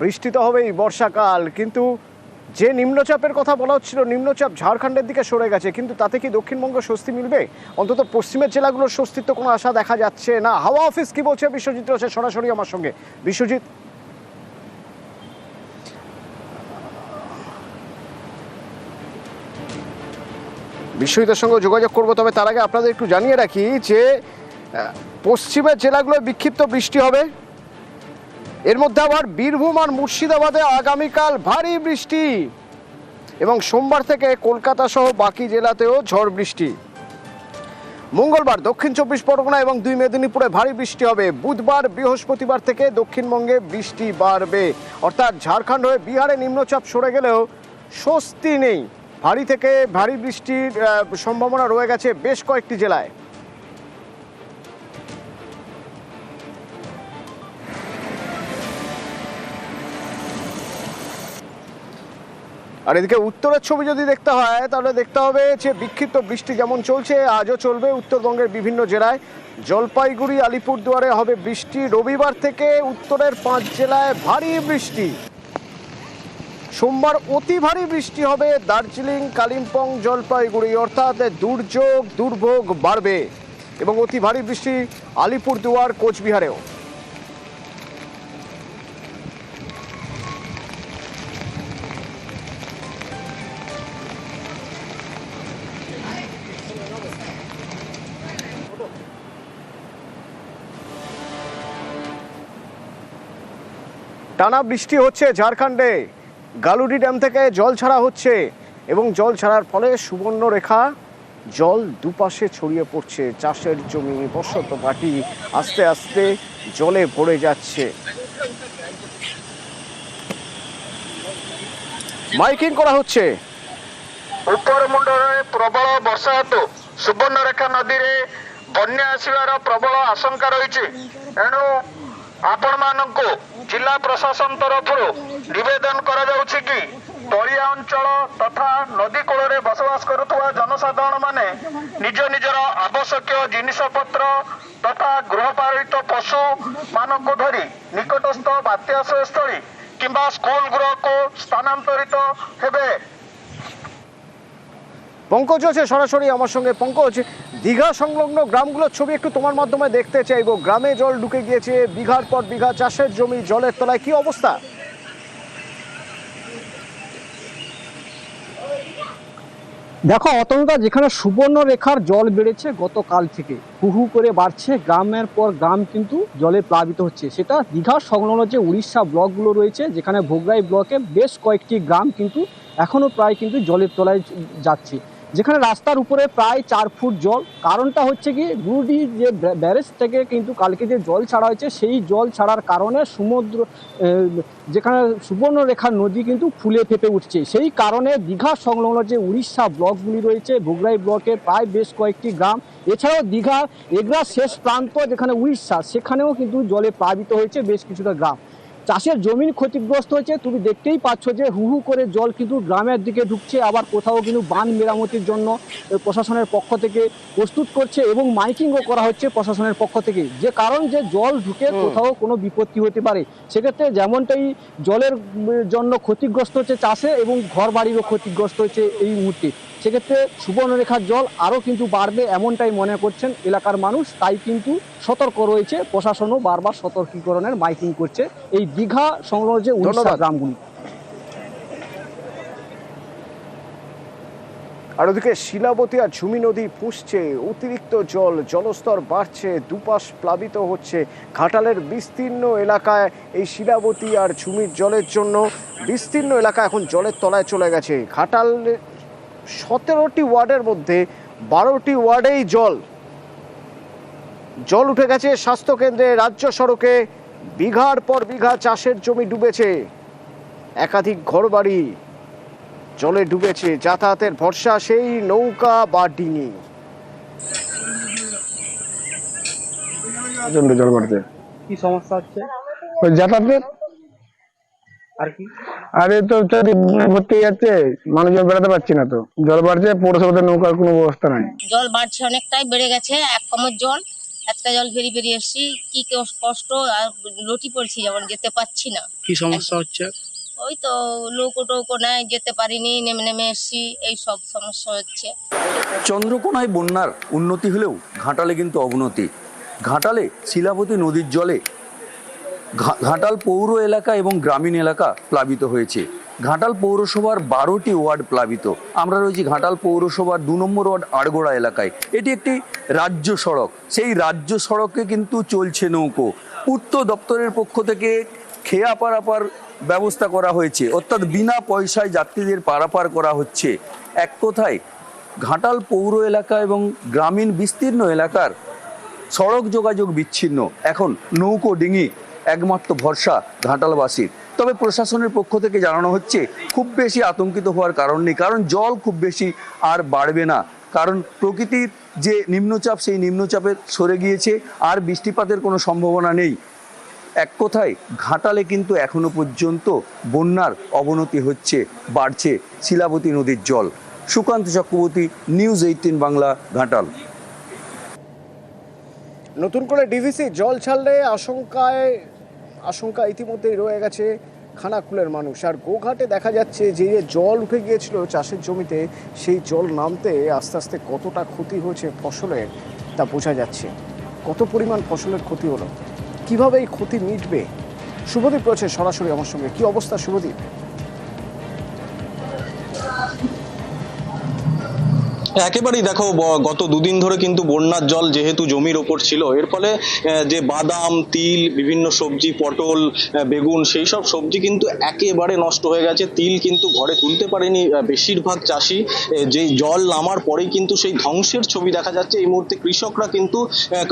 বৃষ্টি তো হবেই, বর্ষাকাল, কিন্তু যে নিম্নচাপের কথা বলা হচ্ছিল, নিম্নচাপ ঝাড়খণ্ডের দিকে সরে গেছে, কিন্তু তাতে কি দক্ষিণবঙ্গ স্বস্তি মিলবে? অন্তত পশ্চিমের জেলাগুলোর স্বস্তির তো কোনো আশা দেখা যাচ্ছে না। হাওয়া অফিস কি বলছে? বিশ্বজিৎ রয়েছে সরাসরি আমার সঙ্গে। বিশ্বজিৎ। বিশ্বজিতের সঙ্গে যোগাযোগ করব, তবে তার আগে আপনাদের একটু জানিয়ে রাখি যে পশ্চিমের জেলাগুলোয় বিক্ষিপ্ত বৃষ্টি হবে। এর মধ্যে আবার বীরভূম আর মুর্শিদাবাদে আগামীকাল ভারী বৃষ্টি। এবং সোমবার থেকে কলকাতা সহ বাকি জেলাতেও ঝড় বৃষ্টি। মঙ্গলবার দক্ষিণ চব্বিশ পরগনা এবং দুই মেদিনীপুরে ভারী বৃষ্টি হবে। বুধবার, বৃহস্পতিবার থেকে দক্ষিণবঙ্গে বৃষ্টি বাড়বে। অর্থাৎ ঝাড়খণ্ড হয়ে বিহারে নিম্নচাপ সরে গেলেও স্বস্তি নেই। ভারী থেকে ভারী বৃষ্টির সম্ভাবনা রয়ে গেছে বেশ কয়েকটি জেলায়। আর এদিকে উত্তরের ছবি যদি দেখতে হয়, তাহলে দেখতে হবে যে বিক্ষিপ্ত বৃষ্টি যেমন চলছে, আজও চলবে উত্তরবঙ্গের বিভিন্ন জেলায়। জলপাইগুড়ি, আলিপুরদুয়ারে হবে বৃষ্টি। রবিবার থেকে উত্তরের পাঁচ জেলায় ভারী বৃষ্টি। সোমবার অতি ভারী বৃষ্টি হবে দার্জিলিং, কালিম্পং, জলপাইগুড়ি। অর্থাৎ দুর্যোগ, দুর্ভোগ বাড়বে এবং অতি ভারী বৃষ্টি আলিপুরদুয়ার, কোচবিহারেও। টানা বৃষ্টি হচ্ছে ঝাড়খণ্ডে। গালুডি ড্যাম থেকে জল ছাড়া হচ্ছে এবং জল ছাড়ার ফলে সুবর্ণরেখা, জল দুপাশে ছড়িয়ে পড়ছে। চাষের জমি বসত মাটি আস্তে আস্তে জলে ভরে যাচ্ছে। মাইকিং করা হচ্ছে। উপরমুন্ডরে প্রবল বর্ষা হেতু সুবর্ণরেখা নদীরে বন্যা আসিবার প্রবল আশঙ্কা রয়েছে। এণু ଆପଣମାନଙ୍କୁ ଜିଲ୍ଲା ପ୍ରଶାସନ ତରଫରୁ ନିବେଦନ କରାଯାଉଛି କି ତଳିଆ ଅଞ୍ଚଳ ତଥା ନଦୀ କୂଳରେ ବସବାସ କରୁଥିବା ଜନସାଧାରଣ ମାନେ ନିଜ ନିଜର ଆବଶ୍ୟକୀୟ ଜିନିଷପତ୍ର ତଥା ଗୃହପାଳିତ ପଶୁ ମାନଙ୍କୁ ଧରି ନିକଟସ୍ଥ ବାତ୍ୟା ଆଶ୍ରୟସ୍ଥଳୀ କିମ୍ବା ସ୍କୁଲ ଗୃହକୁ ସ୍ଥାନାନ୍ତରିତ ହେବେ। পঙ্কজ আছে, সরাসরি আমার সঙ্গে। পঙ্কজ, দীঘা সংলগ্ন গ্রামগুলোর ছবি একটু তোমার মাধ্যমে দেখতে চাইব। গ্রামে জল ঢুকে গিয়েছে, বিঘার পর বিঘা চাষের জমি, জলের তলায় কি অবস্থা? দেখো অতনুদা যেখানে সুবর্ণ রেখার জল বেড়েছে গতকাল থেকে, হু হু করে বাড়ছে, গ্রামের পর গ্রাম কিন্তু জলে প্লাবিত হচ্ছে। সেটা দীঘার সংলগ্ন যে উড়িষ্যা ব্লকগুলো রয়েছে, যেখানে ভোগরাই ব্লকে বেশ কয়েকটি গ্রাম কিন্তু এখনও প্রায় কিন্তু জলের তলায় যাচ্ছে। যেখানে রাস্তার উপরে প্রায় চার ফুট জল। কারণটা হচ্ছে কি গুরুডি যে ব্যারেজ থেকে কিন্তু কালকে যে জল ছাড়া হয়েছে, সেই জল ছাড়ার কারণে সমুদ্র যেখানে সুবর্ণরেখা নদী কিন্তু ফুলে ফেপে উঠছে। সেই কারণে দীঘা সংলগ্ন যে উড়িষ্যা ব্লকগুলি রয়েছে, ভোগরাই ব্লকের প্রায় বেশ কয়েকটি গ্রাম। এছাড়াও দীঘা এগরা শেষ প্রান্ত যেখানে উড়িষ্যা, সেখানেও কিন্তু জলে প্লাবিত হয়েছে বেশ কিছুটা গ্রাম। চাষের জমিন ক্ষতিগ্রস্ত হয়েছে। তুমি দেখতেই পাচ্ছ যে হু হু করে জল কিন্তু গ্রামের দিকে ঢুকছে আবার কোথাও কিন্তু বান মেরামতির জন্য প্রশাসনের পক্ষ থেকে প্রস্তুত করছে এবং মাইকিংও করা হচ্ছে প্রশাসনের পক্ষ থেকে। যে কারণ যে জল ঢুকে কোথাও কোনো বিপত্তি হতে পারে সেক্ষেত্রে যেমনটাই জলের জন্য ক্ষতিগ্রস্ত হচ্ছে চাষে এবং ঘর বাড়িরও ক্ষতিগ্রস্ত হচ্ছে এই মুহূর্তে। সেক্ষেত্রে সুবর্ণরেখার জল আরও কিন্তু বাড়বে এমনটাই মনে করছেন এলাকার মানুষ। তাই কিন্তু সতর্ক রয়েছে প্রশাসনও বারবার সতর্কীকরণের মাইকিং করছে এই দীঘা সংলগ্ন যে উড়িষ্যা ধন্যবাদ। গ্রামগুলি। আর ওদিকে শিলাবতী আর ঝুমি নদী পুষছে অতিরিক্ত জল জলস্তর বাড়ছে দুপাশ প্লাবিত হচ্ছে। ঘাটালের বিস্তীর্ণ এলাকায় এই শিলাবতী আর ঝুমির জলের জন্য বিস্তীর্ণ এলাকা এখন জলের তলায় চলে গেছে। ঘাটাল সতেরোটি ওয়ার্ডের মধ্যে বারোটি ওয়ার্ডেই জল। জল উঠে গেছে স্বাস্থ্যকেন্দ্রে রাজ্য সড়কে। বিঘার পর বিঘা চাষের জমি ডুবেছে। একাধিক ঘরবাড়ি জলে ডুবেছে যাতায়াতের ভরসা সেই নৌকা বা ডিঙি। প্রচণ্ড জল বাড়ছে। কি সমস্যা হচ্ছে? ওই যাতায়াতের? আর কি? আরে তো ভর্তি যাচ্ছে মানুষজন বেড়াতে পারছি না তো। জল বাড়ছে পৌরসভাতে নৌকার কোনো ব্যবস্থা নাই। জল বাড়ছে অনেকটাই বেড়ে গেছে এক কমর জল। এতটা জল বেরিয়ে বেরিয়ে এসছি কি কস- কষ্ট আর লটি পড়ছি যেমন যেতে পারছি না। কি সমস্যা হচ্ছে? ওই তো লৌকো টৌকো নেয় যেতে পারিনি নেমে নেমে এসছি এই সব সমস্যা হচ্ছে। চন্দ্রকোনায় বন্যার উন্নতি হলেও ঘাটালে কিন্তু অবনতি। ঘাটালে শিলাবতী নদীর জলে ঘাটাল পৌর এলাকা এবং গ্রামীণ এলাকা প্লাবিত হয়েছে। ঘাটাল পৌরসভার বারোটি ওয়ার্ড প্লাবিত। আমরা রয়েছি ঘাটাল পৌরসভার দু নম্বর ওয়ার্ড আড়গোড়া এলাকায়। এটি একটি রাজ্য সড়ক। সেই রাজ্য সড়কে কিন্তু চলছে নৌকো। পূর্ত দপ্তরের পক্ষ থেকে খেয়া পারাপার ব্যবস্থা করা হয়েছে। অর্থাৎ বিনা পয়সায় যাত্রীদের পারাপার করা হচ্ছে। এক কথায়, ঘাটাল পৌর এলাকা এবং গ্রামীণ বিস্তীর্ণ এলাকার সড়ক যোগাযোগ বিচ্ছিন্ন। এখন নৌকো ডিঙি একমাত্র ভরসা ঘাটালবাসীর। তবে প্রশাসনের পক্ষ থেকে জানানো হচ্ছে, খুব বেশি আতঙ্কিত হওয়ার কারণ নেই, কারণ জল খুব বেশি আর বাড়বে না। কারণ প্রকৃতির যে নিম্নচাপ, সেই নিম্নচাপে সরে গিয়েছে, আর বৃষ্টিপাতের কোনো সম্ভাবনা নেই। এক কথায়, ঘাটালে কিন্তু এখনও পর্যন্ত বন্যার অবনতি হচ্ছে, বাড়ছে শিলাবতী নদীর জল। Sukanta Chakraborty, News Eighteen Bangla, Ghatal. নতুন করে ডিভিসি, জল ছাড়লে আশঙ্কায় আশঙ্কা ইতিমধ্যেই রয়ে গেছে খানাকুলের মানুষ। আর গোঘাটে দেখা যাচ্ছে যে যে জল উঠে গিয়েছিল চাষের জমিতে, সেই জল নামতে আস্তে আস্তে কতটা ক্ষতি হয়েছে ফসলের তা বোঝা যাচ্ছে। কত পরিমাণ ফসলের ক্ষতি হলো? কীভাবে এই ক্ষতি মিটবে? শুভদীপ রয়েছে সরাসরি আমার সঙ্গে। কি অবস্থা শুভদীপ? একেবারেই দেখো গত দুদিন ধরে কিন্তু বন্যার জল যেহেতু জমির ওপর ছিল, এর ফলে যে বাদাম, তিল, বিভিন্ন সবজি, পটল বেগুন, সেই সব সবজি কিন্তু একেবারে নষ্ট হয়ে গেছে। তিল কিন্তু ঘরে তুলতে পারেনি বেশিরভাগ চাষি যে জল নামার পরেই কিন্তু সেই ধ্বংসের ছবি দেখা যাচ্ছে। এই মুহূর্তে কৃষকরা কিন্তু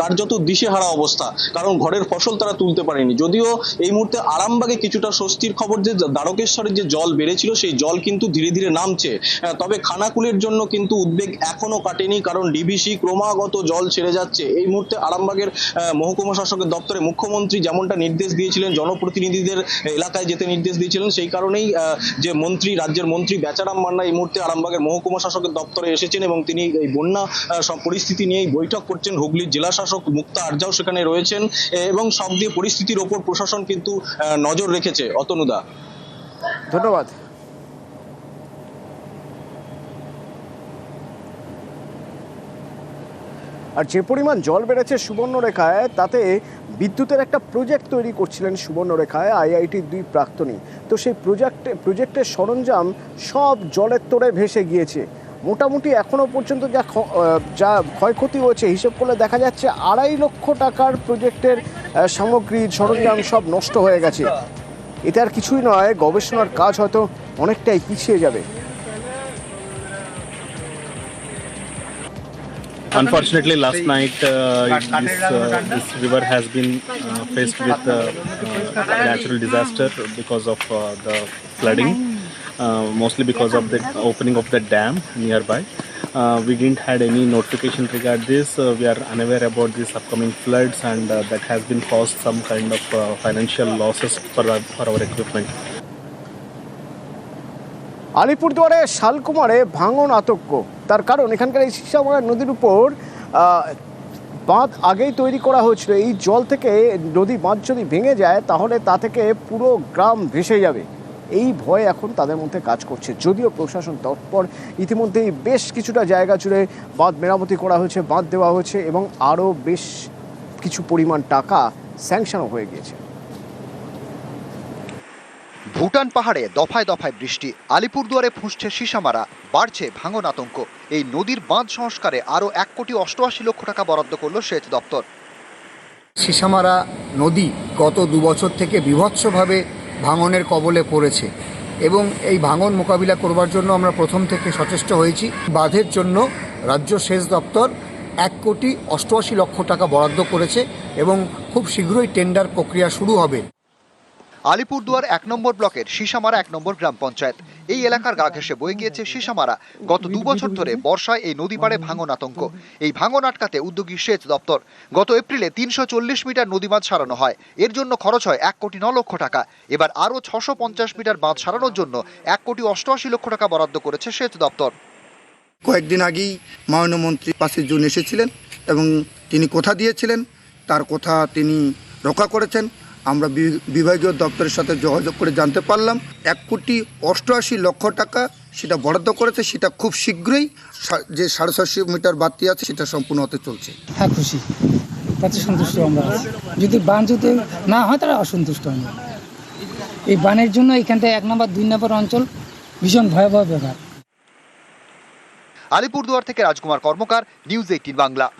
কার্যত দিশেহারা অবস্থা, কারণ ঘরের ফসল তারা তুলতে পারেনি। যদিও এই মুহূর্তে আরামবাগে কিছুটা স্বস্তির খবর যে দ্বারকেশ্বরের যে জল বেড়েছিল, সেই জল কিন্তু ধীরে ধীরে নামছে। তবে খানাকুলের জন্য কিন্তু উদ্বেগ এখনও কাটেনি, কারণ ডিবিসি ক্রমাগত জল ছেড়ে যাচ্ছে। এই মুহূর্তে আরামবাগের মহকুমা শাসকের দপ্তরে মুখ্যমন্ত্রী যেমনটা নির্দেশ দিয়েছিলেন, জনপ্রতিনিধিদের এলাকায় যেতে নির্দেশ দিয়েছিলেন, সেই কারণেই যে মন্ত্রী, রাজ্যের মন্ত্রী বেচারাম মান্না এই মুহূর্তে আরামবাগের মহকুমা শাসকের দপ্তরে এসেছেন এবং তিনি এই বন্যা সব পরিস্থিতি নিয়েই বৈঠক করছেন। হুগলির জেলা শাসক মুক্তা আরজাও সেখানে রয়েছেন এবং সব দিয়ে পরিস্থিতির ওপর প্রশাসন কিন্তু নজর রেখেছে। অতনুদা। ধন্যবাদ। আর যে পরিমাণ জল বেড়েছে সুবর্ণরেখায়, তাতে বিদ্যুতের একটা প্রজেক্ট তৈরি করছিলেন সুবর্ণরেখায় আইআইটির দুই প্রাক্তনী। তো সেই প্রজেক্টে, প্রজেক্টের সরঞ্জাম সব জলের তোড়ে ভেসে গিয়েছে। মোটামুটি এখনও পর্যন্ত যা যা ক্ষয়ক্ষতি হয়েছে, হিসেব করলে দেখা যাচ্ছে আড়াই লক্ষ টাকার প্রজেক্টের সামগ্রী, সরঞ্জাম সব নষ্ট হয়ে গেছে। এটা আর কিছুই নয়, গবেষণার কাজ হয়তো অনেকটাই পিছিয়ে যাবে। Unfortunately, last night uh, this, uh, this river has been uh, faced with uh, uh, natural disaster because of uh, the flooding, uh, mostly because of the opening of the dam nearby. Uh, we didn't had any notification regarding this. Uh, we are unaware about these upcoming floods, and uh, that has been caused some kind of uh, financial losses for our, for our equipment. আলিপুরদুয়ারে শালকুমারে ভাঙন আতঙ্ক তার কারণ এখানকার এই সিসামারা নদীর উপর বাঁধ আগেই তৈরি করা হয়েছিল। এই জল থেকে নদী বাঁধ যদি ভেঙে যায়, তাহলে তা থেকে পুরো গ্রাম ভেসে যাবে। এই ভয় এখন তাদের মধ্যে কাজ করছে। যদিও প্রশাসন তৎপর, ইতিমধ্যেই বেশ কিছুটা জায়গা জুড়ে বাঁধ মেরামতি করা হয়েছে, বাঁধ দেওয়া হয়েছে এবং আরও বেশ কিছু পরিমাণ টাকা স্যাংশনও হয়ে গিয়েছে। ভুটান পাহাড়ে দফায় দফায় বৃষ্টি, আলিপুরদুয়ারে ফুঁসছে সিসামারা, বাড়ছে ভাঙন আতঙ্ক। এই নদীর বাঁধ সংস্কারে আরও এক কোটি অষ্টআশি লক্ষ টাকা বরাদ্দ করল সেচ দপ্তর। সিসামারা নদী গত দু বছর থেকে বিভৎসভাবে ভাঙনের কবলে পড়েছে এবং এই ভাঙন মোকাবিলা করবার জন্য আমরা প্রথম থেকে সচেষ্ট হয়েছি। বাঁধের জন্য রাজ্য সেচ দপ্তর এক কোটি অষ্টআশি লক্ষ টাকা বরাদ্দ করেছে এবং খুব শীঘ্রই টেন্ডার প্রক্রিয়া শুরু হবে। আলিপুরদুয়ার এক নম্বর ব্লকের সিসামারা এক নম্বর গ্রাম পঞ্চায়েত। এই এলাকার গা ঘেঁষে বয়ে গিয়েছে সিসামারা। গত দু বছর ধরে বর্ষায় এই নদী পাড়ে ভাঙন আতঙ্ক। এই ভাঙন আটকাতে উদ্যোগী সেচ দপ্তর। গত এপ্রিলে তিনশো চল্লিশ মিটার নদী বাঁধ সারানো হয়। এর জন্য খরচ হয় এক কোটি ন লক্ষ টাকা। এবার আরও ছশো পঞ্চাশ মিটার বাঁধ সারানোর জন্য এক কোটি অষ্টআশি লক্ষ টাকা বরাদ্দ করেছে সেচ দপ্তর। কয়েকদিন আগেই মাননীয় মন্ত্রী পাঁচই জুন এসেছিলেন এবং তিনি কথা দিয়েছিলেন। তার কথা তিনি রক্ষা করেছেন। আমরা বি- বিভাগীয় দপ্তরের সাথে যোগাযোগ করে জানতে পারলাম। এক কোটি অষ্টআশি লক্ষ টাকা সেটা বরাদ্দ করেছে সেটা খুব শীঘ্রই সা- যে সাড়ে ছশো মিটার বাতি আছে সেটা সম্পূর্ণ হতে চলছে। হ্যাঁ খুশি। তাতে সন্তুষ্ট আমরা। যদি বান যদি না হয় তাহলে অসন্তুষ্ট আমরা এই বানের জন্য এখানটা এক নম্বর দুই নম্বর অঞ্চল ভীষণ ভয়াবহ ব্যাপার। আলিপুরদুয়ার থেকে রাজকুমার কর্মকার নিউজ এইটিন বাংলা।